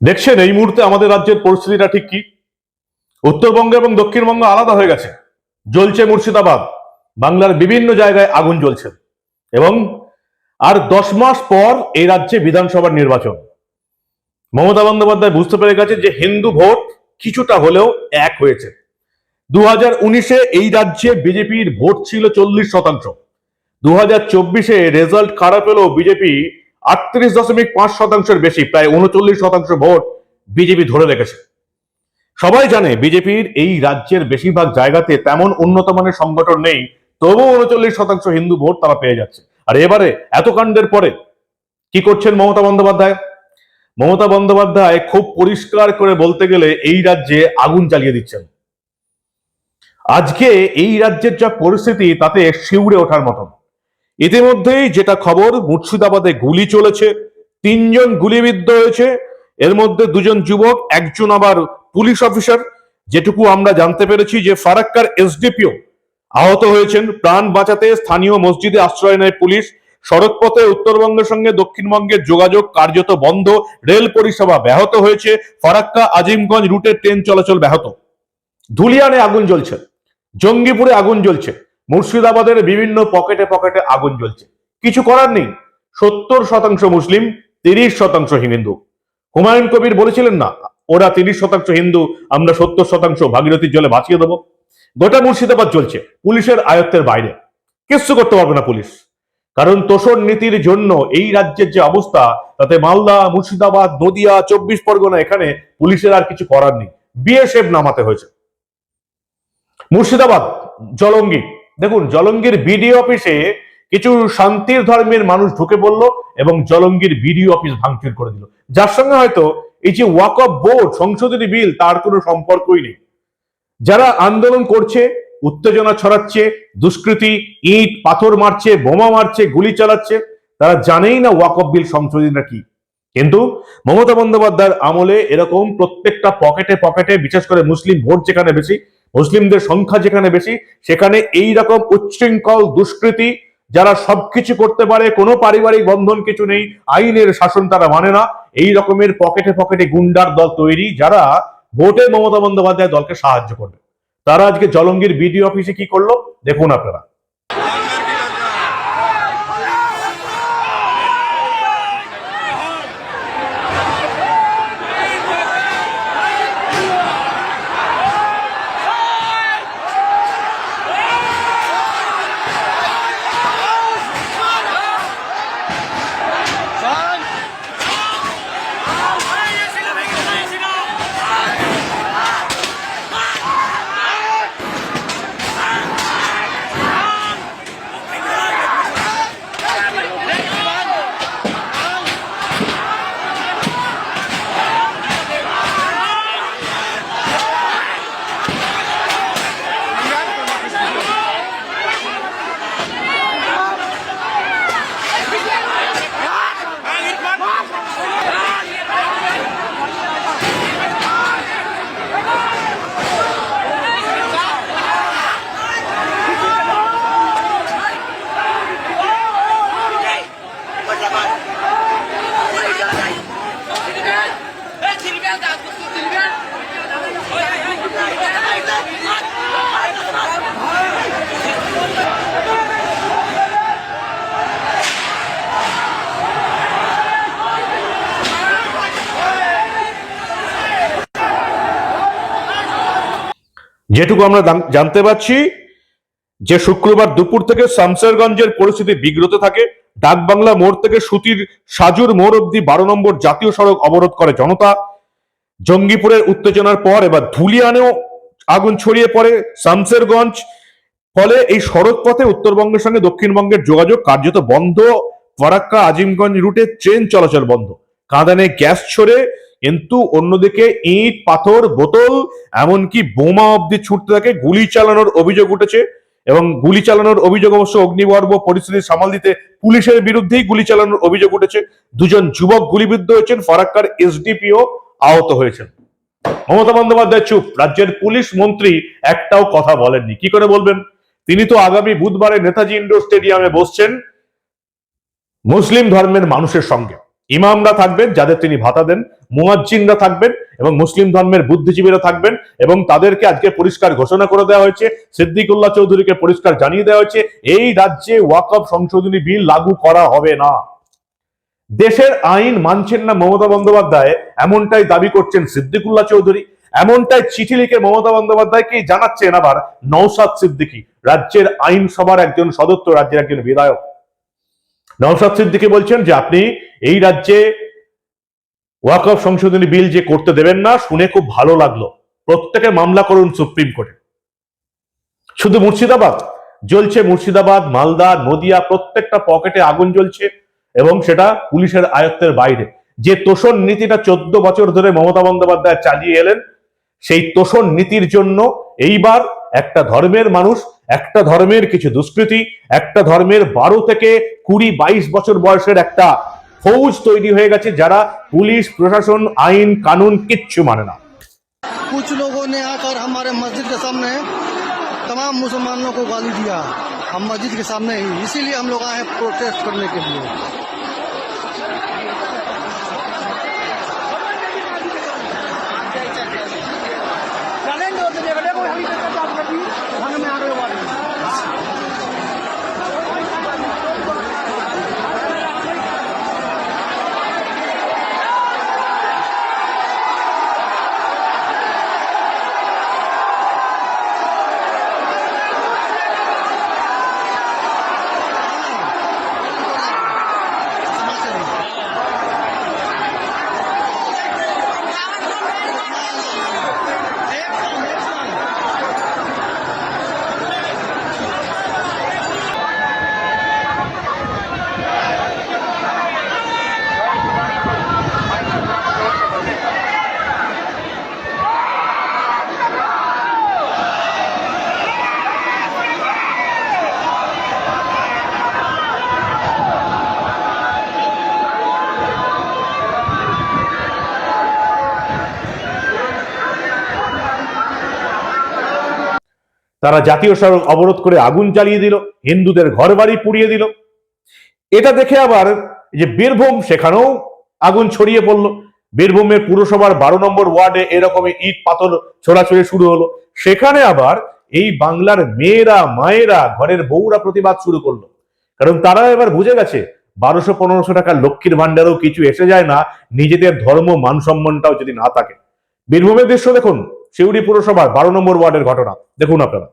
দেখছেন, এই মুহূর্তে আমাদের রাজ্যের পরিস্থিতিটা ঠিক কি? উত্তরবঙ্গ এবং দক্ষিণবঙ্গ আলাদা হয়ে গেছে। জ্বলছে মুর্শিদাবাদ। বাংলার বিভিন্ন জায়গায় আগুন জ্বলছে। এবং আর দশ মাস পর এই রাজ্যে বিধানসভার নির্বাচন। মমতা বন্দ্যোপাধ্যায় বুঝতে পেরে গেছে যে হিন্দু ভোট কিছুটা হলেও এক হয়েছে। দু হাজার উনিশে এই রাজ্যে বিজেপির ভোট ছিল চল্লিশ শতাংশ। দু হাজার চব্বিশে রেজাল্ট খারাপ হলেও বিজেপি আটত্রিশ দশমিক পাঁচ শতাংশের বেশি, প্রায় উনচল্লিশ শতাংশ ভোট বিজেপি ধরে রেখেছে। সবাই জানে বিজেপির এই রাজ্যের বেশিরভাগ জায়গাতে তেমন উন্নত মানের সংগঠন নেই তবু উনচল্লিশ শতাংশ হিন্দু ভোট তারা পেয়ে যাচ্ছে। আর এবারে এত কাণ্ডের পরে কি করছেন মমতা বন্দ্যোপাধ্যায়? মমতা বন্দ্যোপাধ্যায় খুব পরিষ্কার করে বলতে গেলে এই রাজ্যে আগুন জ্বালিয়ে দিচ্ছেন। আজকে এই রাজ্যের যা পরিস্থিতি, তাতে শিউরে ওঠার মতন। ইতিমধ্যেই যেটা খবর, মুর্শিদাবাদে গুলি চলেছে, তিনজন গুলিবিদ্ধ হয়েছে, এর মধ্যে দুজন যুবক, একজন আবার পুলিশ অফিসার। যেটুকু আমরা জানতে পেরেছি যে ফারাক্কার এসডিপিও আহত হয়েছেন। প্রাণ বাঁচাতে স্থানীয় মসজিদে আশ্রয় নেয় পুলিশ। সড়কপথে উত্তরবঙ্গের সঙ্গে দক্ষিণবঙ্গের যোগাযোগ কার্যত বন্ধ। রেল পরিষেবা ব্যাহত হয়েছে। ফারাক্কা আজিমগঞ্জ রুটে ট্রেন চলাচল ব্যাহত। ধুলিয়ানে আগুন জ্বলছে। জঙ্গিপুরে আগুন জ্বলছে। মুর্শিদাবাদের বিভিন্ন পকেটে পকেটে আগুন জ্বলছে। কিছু করার নেই। সত্তর শতাংশ মুসলিম, তিরিশ শতাংশ হিন্দু। হুমায়ুন কবির বলেছিলেন না, ওরা তিরিশ শতাংশ হিন্দু, আমরা সত্তর শতাংশ ভাগীরথীর জলে বাঁচিয়ে দেবো। গোটা মুর্শিদাবাদ চলছে পুলিশের আয়ত্তের বাইরে। কিচ্ছু করতে পারবে না পুলিশ। কারণ তোষণ নীতির জন্য এই রাজ্যের যে অবস্থা, তাতে মালদা, মুর্শিদাবাদ, নদিয়া, চব্বিশ পরগনা, এখানে পুলিশের আর কিছু করার নেই। বিএসএফ নামাতে হয়েছে। মুর্শিদাবাদ, জলঙ্গি। দেখুন, জলঙ্গির বিডিও অফিসে কিছু শান্তির ধর্মের মানুষ ঢুকে পড়ল এবং জলঙ্গির বিডিও অফিস ভাঙচুর করে দিল। যার সঙ্গে হয়তো এই যে ওয়াক অফ বোর্ড সংশোধনী বিল, তার কোনো সম্পর্কই নেই। যারা আন্দোলন করছে, উত্তেজনা ছড়াচ্ছে, দুষ্কৃতি, ইট, পাথর মারছে, বোমা মারছে, গুলি চালাচ্ছে, তারা জানেই না ওয়াক অফ বিল সংশোধনীটা কি। কিন্তু মমতা বন্দ্যোপাধ্যায়ের আমলে এরকম প্রত্যেকটা পকেটে পকেটে, বিশেষ করে মুসলিম ভোট যেখানে বেশি মুসলিমদের সংখ্যা যেখানে বেশি, সেখানে এই রকম উচ্ছৃঙ্খল দুষ্কৃতি, যারা সবকিছু করতে পারে, কোনো পারিবারিক বন্ধন কিছু নেই, আইনের শাসন তারা মানে না, এই রকমের পকেটে পকেটে গুন্ডার দল তৈরি, যারা ভোটে মমতা বন্দ্যোপাধ্যায় দলকে সাহায্য করবে। তারা আজকে জলঙ্গির বিডিও অফিসে কি করল? দেখুন আপনারা। যেটুকু আমরা জান- জানতে পারছি, যে শুক্রবার দুপুর থেকে শামসেরগঞ্জের পরিস্থিতি বিগ্রত থাকে। ডাকবাংলা মোড় থেকে সুতির সাজুর মোড় অব্দি বারো নম্বর জাতীয় সড়ক অবরোধ করে জনতা। জঙ্গিপুরের উত্তেজনার পর এবার ধুলিয়ানেও আগুন ছড়িয়ে পড়ে শামসেরগঞ্জ। ফলে এই সড়ক পথে উত্তরবঙ্গের সঙ্গে দক্ষিণবঙ্গের যোগাযোগ কার্যত বন্ধ। ফরাক্কা, আজিমগঞ্জ রুটে ট্রেন চলাচল বন্ধ। কাঁদানে গ্যাস ছড়ে কিন্তু অন্যদিকে ইট, পাথর, বোতল, এমনকি বোমা অব্দি ছুটতে থাকে, গুলি চালানোর অভিযোগ উঠেছে এবং গুলি চালানোর অভিযোগ অবশ্য অগ্নিবর্ব পরিস্থিতি সামাল দিতে পুলিশের বিরুদ্ধেই গুলি চালানোর অভিযোগ উঠেছে। দুজন যুবক গুলিবিদ্ধ হয়েছেন, ফারাক্কার এসডিপিও আহত হয়েছেন। মমতা বন্দ্যোপাধ্যায় চুপ, রাজ্যের পুলিশ মন্ত্রী একটাও কথা বলেননি। কি করে বলবেন? তিনি তো আগামী বুধবারে নেতাজি ইন্ডোর স্টেডিয়ামে বসছেন, মুসলিম ধর্মের মানুষের সঙ্গে। ইমামরা থাকবেন যাদের তিনি ভাতা দেন, মুয়াজ্জিনরা থাকবেন এবং মুসলিম ধর্মের বুদ্ধিজীবীরা থাকবেন এবং তাদেরকে আজকে পরিষ্কার ঘোষণা করে দেওয়া হয়েছে, সিদ্দিকুল্লাহ চৌধুরীকে পরিষ্কার জানিয়ে দেওয়া হয়েছে, এই রাজ্যে ওয়াকফ সংশোধনী বিল লাগু করা হবে না। দেশের আইন মানছেন না মমতা বন্দ্যোপাধ্যায়, এমনটাই দাবি করছেন সিদ্দিকুল্লাহ চৌধুরী, এমনটাই চিঠি লিখে মমতা বন্দ্যোপাধ্যায়কে জানাচ্ছেন আবার নৌসাদ সিদ্দিকী, রাজ্যের আইনসভার একজন সদস্য, রাজ্যের একজন বিধায়ক। নৌসাদ সিদ্দিকী বলছেন যে আপনি এই রাজ্যে ওয়াকফ সংশোধনী বিল যে করতে দেবেন না, শুনে খুব ভালো লাগল। প্রত্যেকে মামলা করুন সুপ্রিম কোর্টে। শুধু মুর্শিদাবাদ, জ্বলছে মুর্শিদাবাদ, মালদা, নদিয়া, প্রত্যেকটা পকেটে আগুন জ্বলছে এবং সেটা পুলিশের আয়ত্তের বাইরে। যে তোষণ নীতিটা চোদ্দ বছর ধরে মমতা বন্দ্যোপাধ্যায় চালিয়ে এলেন, সেই তোষণ নীতির জন্য এইবার একটা ধর্মের মানুষ একটা ধর্মের কিছু দুষ্কৃতি একটা ধর্মের বারো থেকে কুড়ি বাইশ বছর বয়সের একটা ফৌজ তৈরি হয়ে গেছে যারা পুলিশ প্রশাসন আইন কানুন কিচ্ছু মানে না कुछ लोगों ने आकर हमारे मस्जिद के सामने तमाम मुसलमानों को गाली दिया हम मस्जिद के सामने ही इसीलिए हम लोग आए हैं प्रोटेस्ट करने के लिए তারা জাতীয় সড়ক অবরোধ করে আগুন জ্বালিয়ে দিল, হিন্দুদের ঘর বাড়ি পুড়িয়ে দিল। এটা দেখে আবার যে বীরভূম, সেখানেও আগুন ছড়িয়ে পড়ল। বীরভূমের পুরসভার বারো নম্বর ওয়ার্ডে এরকমই ইট পাথর ছোড়াছড়ি শুরু হলো। সেখানে আবার এই বাংলার মেয়েরা, মায়েরা ঘরের বউরা প্রতিবাদ শুরু করল। কারণ তারা এবার বুঝে গেছে, বারোশো পনেরোশো টাকার লক্ষ্মীর ভান্ডারও কিছু এসে যায় না, নিজেদের ধর্ম মান সম্মানটাও যদি না থাকে। বীরভূমের দৃশ্য দেখুন শিউড়ি পুরসভার বারো নম্বর ওয়ার্ডের ঘটনা। দেখুন আপনারা।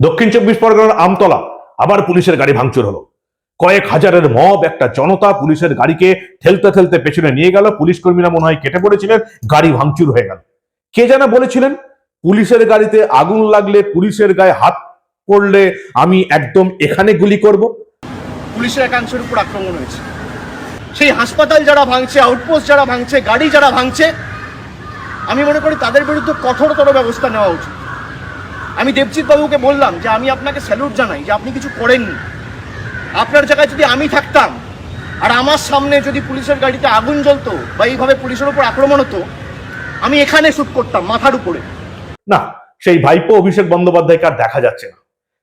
দক্ষিণ চব্বিশ পরগনার আমতলা, আবার পুলিশের গাড়ি ভাঙচুর হলো। কয়েক হাজারের মব একটা জনতা পুলিশের গাড়িকে ঠেলতে ঠেলতে পেছনে নিয়ে গেল। পুলিশ কর্মীরা মনে হয় কেটে পড়েছিলেন, গাড়ি ভাঙচুর হয়ে গেল। কে যেন বলেছিলেন, পুলিশের গাড়িতে আগুন লাগলে পুলিশের গায়ে হাত পড়লে আমি একদম এখানে গুলি করব। পুলিশের একাংশের উপর আক্রমণ হয়েছে। সেই হাসপাতাল যারা ভাঙছে আউটপোস্ট যারা ভাঙছে, গাড়ি যারা ভাঙছে, আমি মনে করি তাদের বিরুদ্ধে কঠোরতর ব্যবস্থা নেওয়া উচিত। আমি দেবজিৎ বাবুকে বললাম যে আমি আপনাকে স্যালুট জানাই যে আপনি কিছু করেননি। আপনার জায়গায় যদি আমি থাকতাম আর আমার সামনে যদি পুলিশের গাড়িতে আগুন জ্বলতো বা এইভাবে পুলিশের উপর আক্রমণ হতো, আমি এখানে শ্যুট করতাম মাথার উপরে। না, সেই ভাইপো অভিষেক বন্দ্যোপাধ্যায়কে আর দেখা যাচ্ছে না।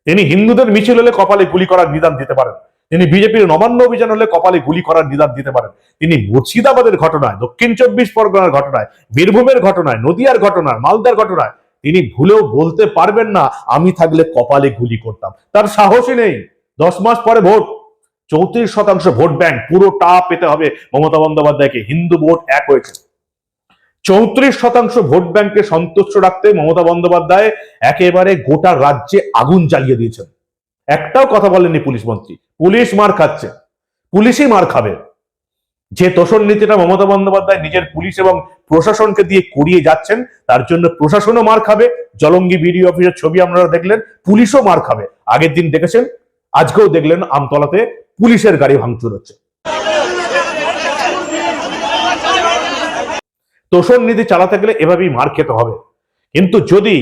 তিনি হিন্দুদের মিছিল হলে কপালে গুলি করার নিদান দিতে পারেন। তিনি বিজেপির নবান্ন অভিযান হলে কপালে গুলি করার নিদান দিতে পারেন। তিনি মুর্শিদাবাদের ঘটনায়, দক্ষিণ চব্বিশ পরগনার ঘটনায়, বীরভূমের ঘটনায়, নদিয়ার ঘটনায়, মালদার ঘটনায় তিনি ভুলেও বলতে পারবেন না, আমি থাকলে কপালে গুলি করতাম। তার সাহসই নেই। দশ মাস পরে ভোট। চৌত্রিশ শতাংশ ভোট ব্যাংক পুরোটা পেতে হবে মমতা বন্দ্যোপাধ্যায়কে। হিন্দু ভোট এক হয়েছে। চৌত্রিশ শতাংশ ভোট ব্যাংকে সন্তুষ্ট রাখতে মমতা বন্দ্যোপাধ্যায় একেবারে গোটা রাজ্যে আগুন জ্বালিয়ে দিয়েছেন। একটাও কথা বলেননি পুলিশ মন্ত্রী। পুলিশ মার খাচ্ছে। পুলিশই মার খাবে। যে তোষণ নীতিটা মমতা বন্দ্যোপাধ্যায় নিজের পুলিশ এবং প্রশাসনকে দিয়ে করিয়ে যাচ্ছেন, তার জন্য প্রশাসনও মার খাবে, জলঙ্গি বিডিও অফিসের ছবি আপনারা দেখলেন, পুলিশও মার খাবে। আগের দিন দেখেছেন, আজকেও দেখলেন আমতলাতে পুলিশের গাড়ি ভাঙচুর হচ্ছে। তোষণ নীতি চালাতে গেলে এভাবেই মার খেতে হবে। কিন্তু যদি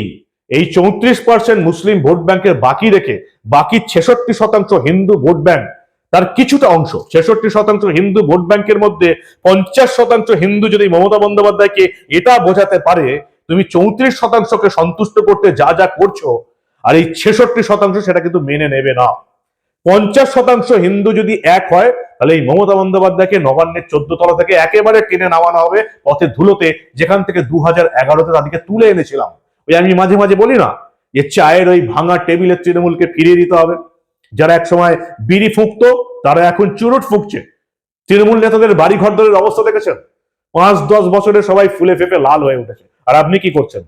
এই চৌত্রিশ পার্সেন্ট মুসলিম ভোট ব্যাংকের বাকি রেখে বাকি ছেষট্টি শতাংশ হিন্দু ভোট ব্যাংক তার কিছুটা অংশ, ছেষট্টি শতাংশ হিন্দু ভোট ব্যাংকের মধ্যে, পঞ্চাশ শতাংশ হিন্দু যদি মমতা বন্দ্যোপাধ্যায়কে এটা বোঝাতে পারে, তুমি চৌত্রিশ শতাংশকে সন্তুষ্ট করতে যা যা করছ, আর এই ছেষট্টি শতাংশ সেটা কিন্তু মেনে নেবে না। পঞ্চাশ শতাংশ হিন্দু যদি এক হয়, তাহলে এই মমতা বন্দ্যোপাধ্যায়কে নবান্নের চোদ্দ তলা থেকে একেবারে টেনে নামানো হবে পথে ধুলোতে, যেখান থেকে দু হাজার এগারোতে তাদেরকে তুলে এনেছিলাম। ওই আমি মাঝে মাঝে বলি না, যে চায়ের ওই ভাঙা টেবিলের তৃণমূলকে ফিরিয়ে দিতে হবে। যারা একসময় বিড়ি ফুঁকতো, তারা এখন চুরুট ফুঁকছে। তৃণমূল নেতাদের বাড়ি ঘরদরের অবস্থা দেখেছেন? পাঁচ, দশ বছরে সবাই ফুলে ফেপে লাল হয়ে উঠেছে। আর আপনি কি করছেন?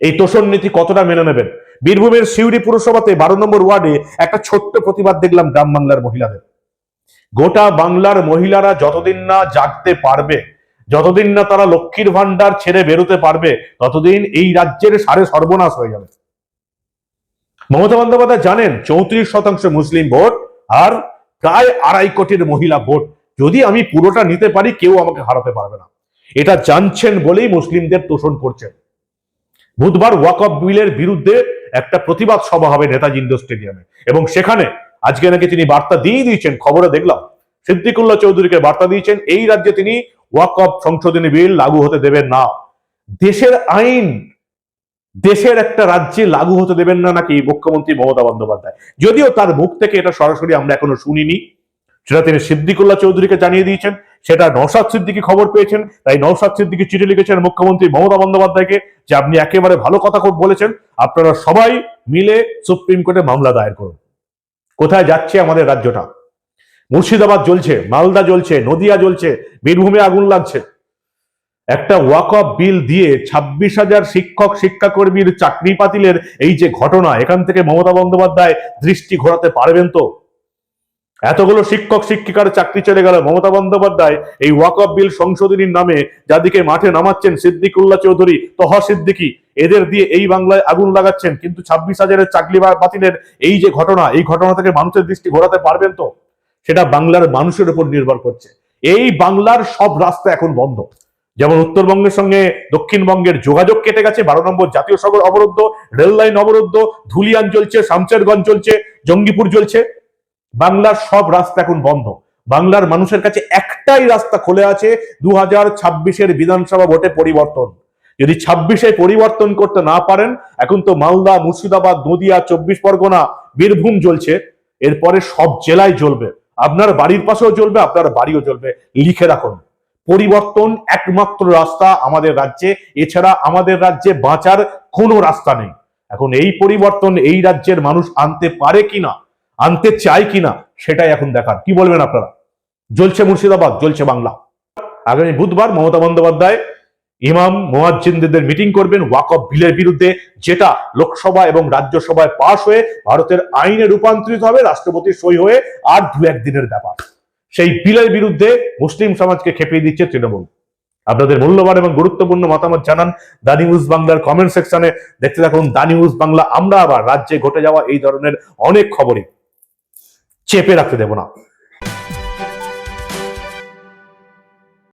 এই তোষণ নীতি কতটা মেনে নেবেন? বীরভূমের সিউড়ি পুরসভাতে বারো নম্বর ওয়ার্ডে একটা ছোট্ট প্রতিবাদ দেখলাম গ্রাম বাংলার মহিলাদের। গোটা বাংলার মহিলারা যতদিন না জাগতে পারবে, যতদিন না তারা লক্ষ্মীর ভান্ডার ছেড়ে বেরোতে পারবে, ততদিন এই রাজ্যের সারে সর্বনাশ হয়ে যাবে। মমতা বন্দ্যোপাধ্যায় জানেন চৌত্রিশ শতাংশ মুসলিম ভোট আর প্রায় আড়াই কোটির মহিলা ভোট। যদি আমি পুরোটা নিতে পারি, কেউ আমাকে হারাতে পারবে না। এটা জানছেন বলেই মুসলিমদের তোষণ করছেন। বুধবার ওয়াকফ বিলের বিরুদ্ধে একটা প্রতিবাদ সভা হবে নেতাজি ইন্ডোর স্টেডিয়ামে। এবং সেখানে আজকে নাকি তিনি বার্তা দিয়ে দিয়েছেন, খবরে দেখলাম। সিদ্দিকুল্লাহ চৌধুরীকে বার্তা দিয়েছেন, এই রাজ্যে তিনি ওয়াকফ সংশোধনী বিল লাগু হতে দেবেন না। দেশের আইন দেশের একটা রাজ্যে লাগু হতে দেবেন না নাকি মুখ্যমন্ত্রী মমতা বন্দ্যোপাধ্যায়? যদিও তার মুখ থেকে এটা সরাসরি আমরা এখনও শুনিনি। সেটা তিনি সিদ্দিকুল্লাহ চৌধুরীকে জানিয়ে দিয়েছেন। সেটা নৌসাদ সিদ্দিকি খবর পেয়েছেন। তাই নৌসাদ সিদ্দিকি চিঠি লিখেছেন মুখ্যমন্ত্রী মমতা বন্দ্যোপাধ্যায়কে যে আপনি একেবারে ভালো কথা খুব বলেছেন। আপনারা সবাই মিলে সুপ্রিম কোর্টে মামলা দায়ের করুন। কোথায় যাচ্ছে আমাদের রাজ্যটা? মুর্শিদাবাদ জ্বলছে, মালদা জ্বলছে, নদিয়া জ্বলছে, বীরভূমে আগুন লাগছে। একটা ওয়াকফ বিল দিয়ে ছাব্বিশ হাজার শিক্ষক, শিক্ষাকর্মীর চাকরি পাতিলের এই যে ঘটনা, এখান থেকে মমতা বন্দ্যোপাধ্যায় দৃষ্টি ঘোরাতে পারবেন তো? এতগুলো শিক্ষক, শিক্ষিকার চাকরি চলে গেল, মমতা বন্দ্যোপাধ্যায় এই ওয়াকফ বিল সংশোধনীর নামে যাদিকে মাঠে নামাচ্ছেন সিদ্দিকুল্লাহ চৌধুরী, তহা সিদ্দিকি, এদের দিয়ে এই বাংলায় আগুন লাগাচ্ছেন। কিন্তু ছাব্বিশ হাজারের চাকরি বাতিলের এই যে ঘটনা, এই ঘটনা থেকে মানুষের দৃষ্টি ঘোরাতে পারবেন তো? সেটা বাংলার মানুষের উপর নির্ভর করছে। এই বাংলার সব রাস্তা এখন বন্ধ। যেমন উত্তরবঙ্গের সঙ্গে দক্ষিণবঙ্গের যোগাযোগ কেটে গেছে, বারো নম্বর জাতীয় সড়ক অবরুদ্ধ, রেল লাইন অবরুদ্ধ, ধুলিয়ান চলছে শামচেরগঞ্জ চলছে, জঙ্গিপুর চলছে। বাংলার সব রাস্তা এখন বন্ধ। বাংলার মানুষের কাছে একটাই রাস্তা খুলে আছে দু হাজার ছাব্বিশের বিধানসভা ভোটে পরিবর্তন। যদি ছাব্বিশে পরিবর্তন করতে না পারেন, এখন তো মালদা, মুর্শিদাবাদ, নদিয়া, চব্বিশ পরগনা, বীরভূম জ্বলছে। এরপরে সব জেলায় জ্বলবে। আপনার বাড়ির পাশেও জ্বলবে, আপনার বাড়িও জ্বলবে। লিখে রাখুন। পরিবর্তন একমাত্র রাস্তা আমাদের রাজ্যে। এছাড়া আমাদের রাজ্যে বাঁচার কোনো রাস্তা নেই। এখন এই পরিবর্তন এই রাজ্যের মানুষ আনতে পারে কিনা, আনতে চায় কিনা, সেটাই এখন দেখার। কি বলবেন আপনারা? জ্বলছে মুর্শিদাবাদ, জ্বলছে বাংলা। আগামী বুধবার মমতা বন্দ্যোপাধ্যায় ইমাম মোয়াজ্জিনদের মিটিং করবেন ওয়াকফ বিলের বিরুদ্ধে, যেটা লোকসভা এবং রাজ্যসভায় পাশ হয়ে ভারতের আইনে রূপান্তরিত হবে রাষ্ট্রপতির সই হয়ে আর দু একদিনের ব্যাপার। সেই বিলের বিরুদ্ধে মুসলিম সমাজকে খেপিয়ে দিচ্ছে তৃণমূল। আপনাদের মূল্যবান এবং গুরুত্বপূর্ণ মতামত জানান দা নিউজ বাংলার কমেন্ট সেকশনে দেখতে থাকুন দা নিউজ বাংলা। আমরা আবার রাজ্যে ঘটে যাওয়া এই ধরনের অনেক খবরই চেপে রাখতে দেব না।